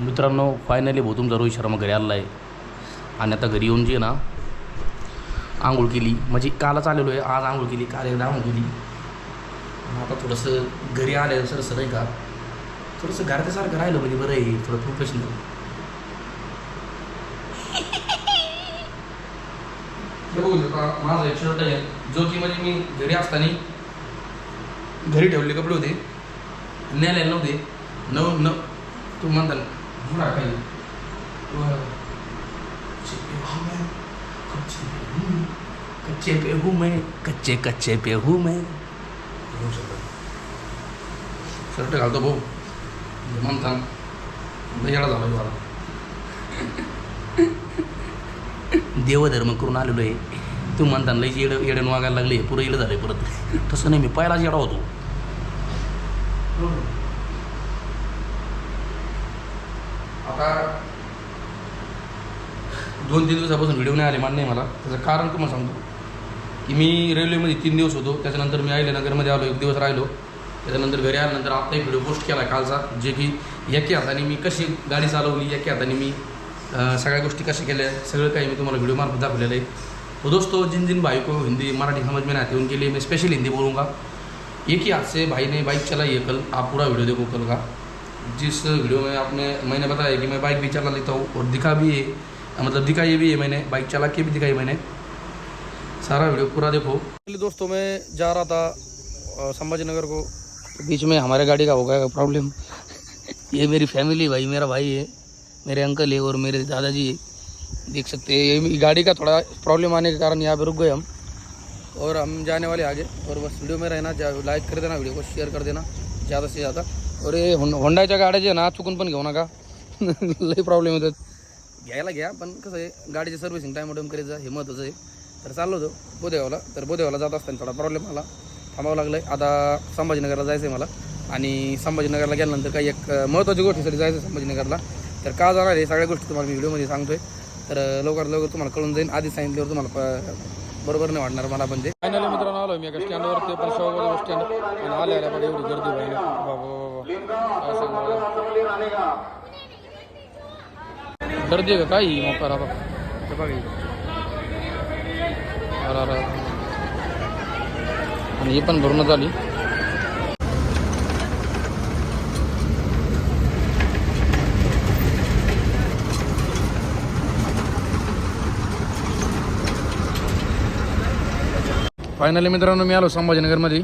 मित्रांनो फायनली भाऊ तुमचा रोहित शर्मा घरी आलेला आहे. आणि आता घरी येऊन जे ना आंघोळ केली. म्हणजे कालच आलेलो आहे आज आंघोळ केली काल एकदा आंघोळ केली. आता थोडंसं घरी आलं सर सर का थोडंसं घराच्यासारखं राहिलं म्हणजे बरं आहे थोडं प्रोफेशनल हे माझा एक शर्ट आहे. जो की म्हणजे मी घरी असताना घरी ठेवले कपडे होते. न्यायला नव्हते. नऊ न तू म्हणता म्हणा काही कच्चे पे हूँ मैं कच्चे कच्चे पे हूँ मैं शर्ट घालतो भाऊ म्हणता येडा झाला मला देवधर्म करून आलेलो आहे तू म्हणता लई येड येड्यानं वागायला लागले पुरं येडं झालं परत तसं नाही मी पहिलाच येडा होतो आता दोन तीन दिवसापासून व्हिडिओ नाही आले मान्य आहे मला. त्याचं कारण तुम्हाला सांगतो. की मी रेल्वेमध्ये तीन दिवस होतो. त्याच्यानंतर मी आईले नगरमध्ये आलो एक दिवस राहिलो. त्याच्यानंतर घरी आल्यानंतर आता एक व्हिडिओ पोस्ट केला कालचा जे की एके हाताने मी कशी गाडी चालवली एके हाताने मी सगळ्या गोष्टी कशा केल्या सगळं काही मी तुम्हाला व्हिडिओ मार्फत दाखवलेलं आहे. हो तो दोस्तों जिन जिन भाई को हिंदी मराठी समझ में नहीं आती उनके लिए मैं स्पेशल हिंदी बोलूँगा. एक ही हाथ से भाई ने बाइक चलाई है कल आप पूरा वीडियो देखो कल का. जिस वीडियो में आपने, मैंने बताया कि मैं बाइक भी चला लेता हूँ और दिखा भी है मतलब दिखाई भी है मैंने बाइक चला के भी दिखाई मैंने। सारा वीडियो पूरा देखो। पहले दोस्तों, मैं जा रहा था संभाजी नगर को। बीच में हमारे गाड़ी का हो गया प्रॉब्लम ये मेरी फैमिली भाई, मेरा भाई है, मेरे अंकल है और मेरे दादाजी है। देख सकते हैं, ये गाड़ी का थोड़ा प्रॉब्लम आने के कारण यहाँ पर रुक गए हम। और हम जाने वाले आगे। और बस वीडियो में रहना लाइक कर देना, वीडियो को शेयर कर देना, ज़्यादा से ज़्यादा। अरे हे होंडाच्या गाड्या जे आहे ना चुकून पण घेऊ नका. लई प्रॉब्लेम येतात. घ्यायला घ्या पण कसं आहे गाडीची सर्व्हिसिंग टाईम टाईम करायचं हे महत्त्वाचं आहे. तर चाललो होतो बोदेवाला तर बोदेवाला जात असताना थोडा प्रॉब्लेम आला. थांबावं लागलं आहे आता संभाजीनगरला जायचं आहे मला. आणि संभाजीनगरला गेल्यानंतर काही एक महत्त्वाची गोष्टीसाठी जायचं आहे संभाजीनगरला. तर का जाणार आहे सगळ्या गोष्टी तुम्हाला मी व्हिडिओमध्ये सांगतोय. तर लवकरात लवकर तुम्हाला कळून जाईल. आधी सांगितल्यावर तुम्हाला बरोबर नाही वाटणार मला पण ते फायनली मित्रांनो आलो मी एका स्टँडवर ते पण शेवगाव बस स्टँड आणि आल्या आल्या पण एवढी गर्दी व्हायला. बाबा बाबा काय मला. गर्दी आहे का? काही मग करा ते बघा अरे अरे आणि ही पण भरूनच आली फायनली मित्रांनो मी आलो संभाजीनगरमध्ये.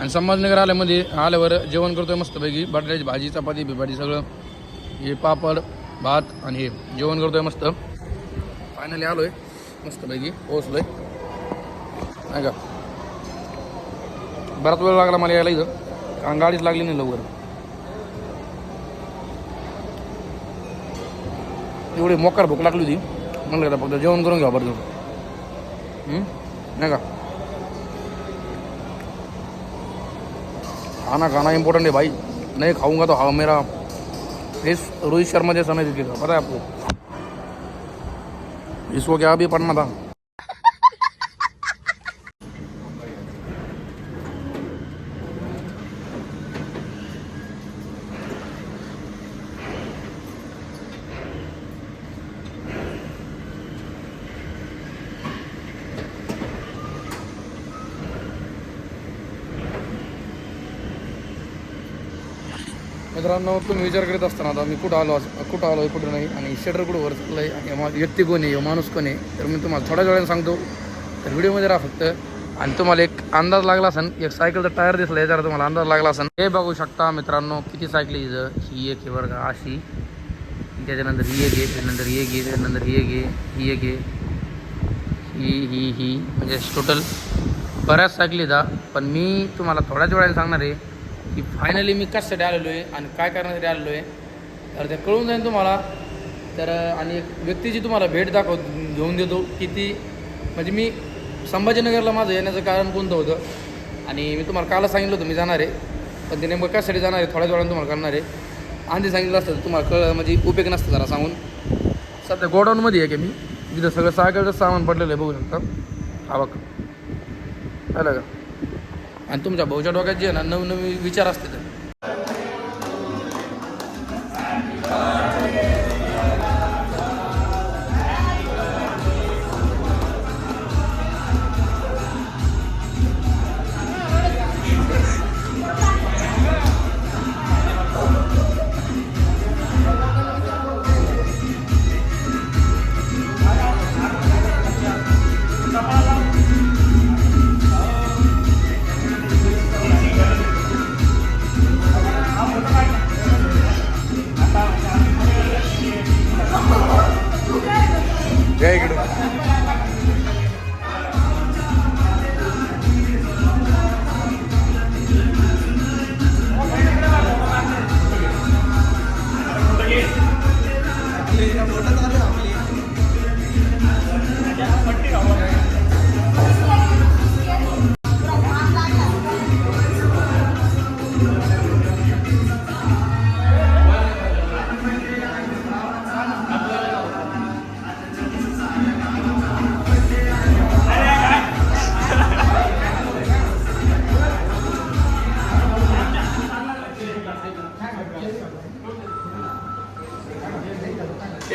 आणि संभाजीनगर आल्यामध्ये आल्यावर जेवण करतोय मस्तपैकी. बटाट्याची भाजी चपाती बिपाटी सगळं. हे पापड भात आणि हे. जेवण करतोय मस्त. फायनली आलोय. मस्तपैकी पोहोचलोय. नाही का? बराच वेळ लागला मला यायला इथं. कारण गाडीच लागली नाही लवकर. एवढी मोकार भूक लागली होती. म्हणलं का फक्त जेवण करून घ्या बरं नाही का? खाना खाना इम्पोर्टेंट है भाई। नहीं खाऊंगा तो हाँ मेरा इस रोहित शर्मा जैसा नहीं दिखेगा। पता है आपको? इसको क्या अभी पढ़ना था? मित्रांनो तुम्ही विचार करीत असताना आता मी कुठं आलो आज- कुठं आलो आहे कुठं नाही? आणि शटर कुठं वर चाललं आहे आणि मा- व्यक्ती कोण आहे? माणूस कोण आहे? तर मी तुम्हाला थोड्या वेळाने सांगतो. तर व्हिडिओमध्ये राहा फक्त. आणि तुम्हाला एक अंदाज लागला असेल एक सायकलचा टायर दिसला याच्यावर तुम्हाला अंदाज लागला असेल हे बघू शकता मित्रांनो किती सायकली इथं ही एक आहे बरं का अशी. त्याच्यानंतर ही एक आहे त्याच्यानंतर ही एक आहे त्याच्यानंतर ही एक आहे ही एक आहे. ही ही ही. म्हणजे टोटल बऱ्याच सायकली जा पण मी तुम्हाला थोड्याच वेळाने सांगणार आहे की फायनली मी कशासाठी आलेलो आहे आणि काय करण्यासाठी आलेलो आहे तर ते कळून जाईल तुम्हाला. तर आणि एक व्यक्तीची तुम्हाला भेट दाखव घेऊन देतो की ती म्हणजे मी संभाजीनगरला माझं येण्याचं कारण कोणतं होतं आणि मी तुम्हाला कालच सांगितलं होतं मी जाणार आहे. पण ते नेमकं कशासाठी जाणार आहे थोड्याच वेळानं तुम्हाला करणार आहे. आधी सांगितलं असतं तुम्हाला कळ म्हणजे उपयोग नसतं जरा सांगून. सध्या गोडाऊनमध्ये आहे की मी. जिथं सगळं सहा सामान पडलेलं आहे बघू शकता. हा बघ. आलं का? आणि तुमच्या भाऊच्या डोक्यात जे आहे ना नवनवीन विचार असतात. జయగుడు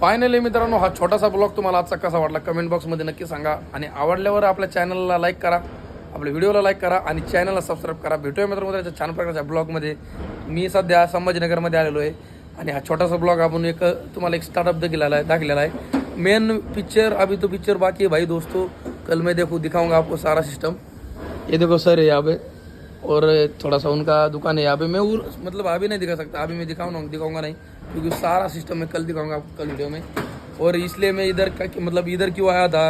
फायनली मित्रांनो हा छोटासा ब्लॉग तुम्हाला आजचा कसा वाटला कमेंट बॉक्समध्ये नक्की सांगा. आणि आवडल्यावर आपल्या चॅनलला लाईक करा आपल्या व्हिडिओला लाईक करा आणि चॅनलला सबस्क्राईब करा. भेटूया मित्रांनो त्याच्या छान प्रकारच्या ब्लॉगमध्ये. मी सध्या संभाजीनगरमध्ये आलेलो आहे आणि हा छोटासा ब्लॉग आपण एक तुम्हाला एक स्टार्टअप दिलेला आहे दाखलेला आहे. मेन पिक्चर अभी तो पिक्चर बाकी है भाई दोस्तों. कल मैं देखो दिखाऊंगा आपको सारा सिस्टम ये देखो सर है यहाँ पे. और थोड़ा सा उनका दुकान है यहाँ पे. मैं उर, मतलब अभी नहीं दिखा सकता अभी मैं दिखाऊंगा दिखाऊंगा नहीं. क्योंकि सारा सिस्टम मैं कल दिखाऊँगा आपको कल वीडियो में। और इसलिए मैं इधर का मतलब इधर क्यों आया था?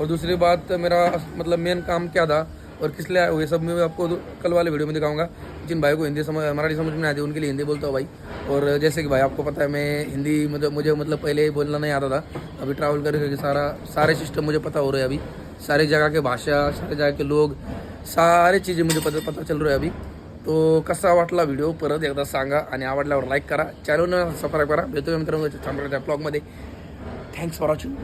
और दूसरी बात, मेरा मतलब मेन काम क्या था? और किस लिए ये सब मैं आपको कल वाले वीडियो में दिखाऊँगा। जिन भाई को हिंदी समझ मराठी समझ में आती उनके लिए हिंदी बोलता हूँ भाई। और जैसे कि भाई, आपको पता है, मैं हिंदी मतलब मुझे मतलब पहले ही बोलना नहीं आता था। अभी ट्रैवल करके सारा सारे सिस्टम मुझे पता हो रहे हैं अभी। सारी जगह के भाषा, सारे जगह के लोग, सारे चीज़ें मुझे पता पता चल रहा है अभी। तो कसा वाटला व्हिडिओ परत एकदा सांगा आणि आवडल्यावर लाईक करा. चॅनलला सबस्क्राईब करा. भेटूया मित्रांनो चांगल्या ब्लॉगमध्ये थँक्स फॉर वॉचिंग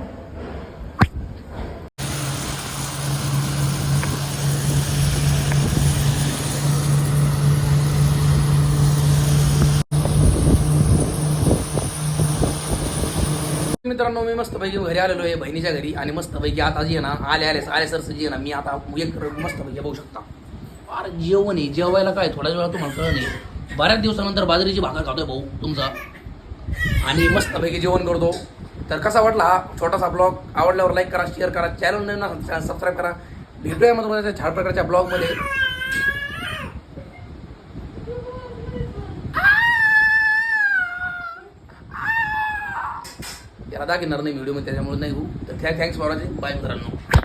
मित्रांनो मी मस्तपैकी घरी आलेलो आहे बहिणीच्या घरी आणि मस्तपैकी आता जी ना आले आले आले सर जी ना मी आता एक मस्तपैकी बघू शकता. अरे जेवण आहे. जेवायला काय थोड्या वेळा तुम्हाला कळलं नाही बऱ्याच दिवसानंतर बाजरीची भाकर खातोय भाऊ तुमचा. आणि मस्तपैकी जेवण करतो. तर कसा वाटला हा छोटासा ब्लॉग आवडल्यावर लाईक करा शेअर करा चॅनल नवीन सबस्क्राईब करा. भेटूया मग तुम्हाला त्या छान प्रकारच्या ब्लॉगमध्ये याला दाखवणार नाही व्हिडिओमध्ये त्याच्यामुळे नाही हो तर थँक्स फॉर वॉचिंग बाय मित्रांनो.